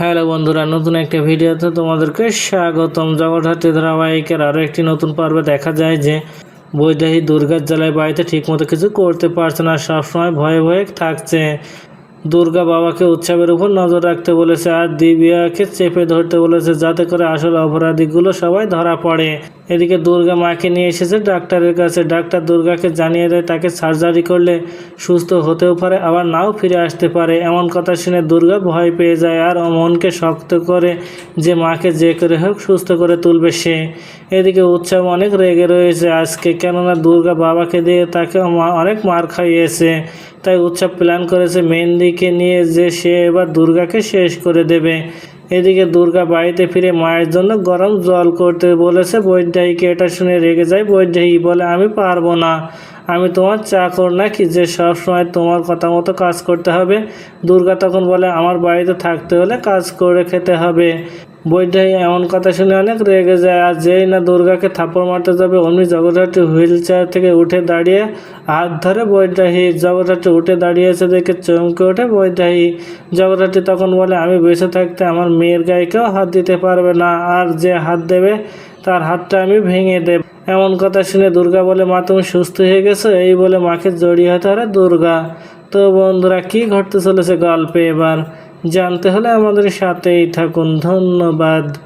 Hello বন্ধুরা, নতুন একটা ভিডিওতে তোমাদেরকে স্বাগতম। জগৎহাটি ধারাবাহিকের আরও একটি নতুন পর্বে দেখা যায় যে বৈদাহী দুর্গার জেলায় বাড়িতে ঠিকমতো কিছু করতে পারছে না, সবসময় ভয়ে ভয়ে থাকছে। দুর্গা বাবাকে উৎসবের উপর নজর রাখতে বলেছে আর দিব্যাকে চেপে ধরতে বলেছে যাতে করে আসল অপরাধীগুলো সবাই ধরা পড়ে। এদিকে দুর্গা মাকে নিয়ে এসেছে ডাক্তারের কাছে। ডাক্তার দুর্গাকে জানিয়ে দেয়, তাকে সার্জারি করলে সুস্থ হতেও পারে, আবার নাও ফিরে আসতে পারে। এমন কথা শুনে দুর্গা ভয় পেয়ে যায় আর মনকে শক্ত করে যে মাকে যে করে হোক সুস্থ করে তুলবে সে। এদিকে উৎসব অনেক রেগে রয়েছে আজকে, কেননা দুর্গা বাবাকে দিয়ে তাকে অনেক মার খাইয়েছে। তাই উৎসব প্ল্যান করেছে মেহেন্দিকে নিয়ে যে সে এবার দুর্গাকে শেষ করে দেবে। এদিকে দুর্গা বাড়িতে ফিরে মায়ের জন্য গরম জল করতে বলেছে, বৈদ্যাহীকে এটা শুনে রেগে যায় বৈদ্যাহী, বলে, আমি পারব না। আমি তোমার চাকর নাকি যে সব সময় তোমার কথা মতো কাজ করতে হবে? দুর্গা তখন বলে, আমার বাড়িতে থাকতে হলে কাজ করে খেতে হবে। বৈদ্যাহী এমন কথা শুনে অনেক রেগে যায়। আর যেই না দুর্গাকে থাপ্পড় মারতে যাবে, অমনি জগদ্ধাত্রী হুইল চেয়ার থেকে উঠে দাঁড়িয়ে হাত ধরে বৈদ্যাহী জগদ্ধাত্রী উঠে দাঁড়িয়েছে দেখে চমকে ওঠে বৈদ্যাহী জগদ্ধাত্রী তখন বলে, আমি বেঁচে থাকতে আমার মেয়ের গায়ে কেউ হাত দিতে পারবে না, আর যে হাত দেবে, তার হাতটা আমি ভেঙে দেব। এমন কথা শুনে দুর্গা বলে, মা, তুমি সুস্থ হয়ে গেছো? এই বলে মাকে জড়িয়ে হতে পারে দুর্গা। তো বন্ধুরা, কি ঘটতে চলেছে গল্পে এবার? জানতে হলে আমাদের সাথেই থাকুন। ধন্যবাদ।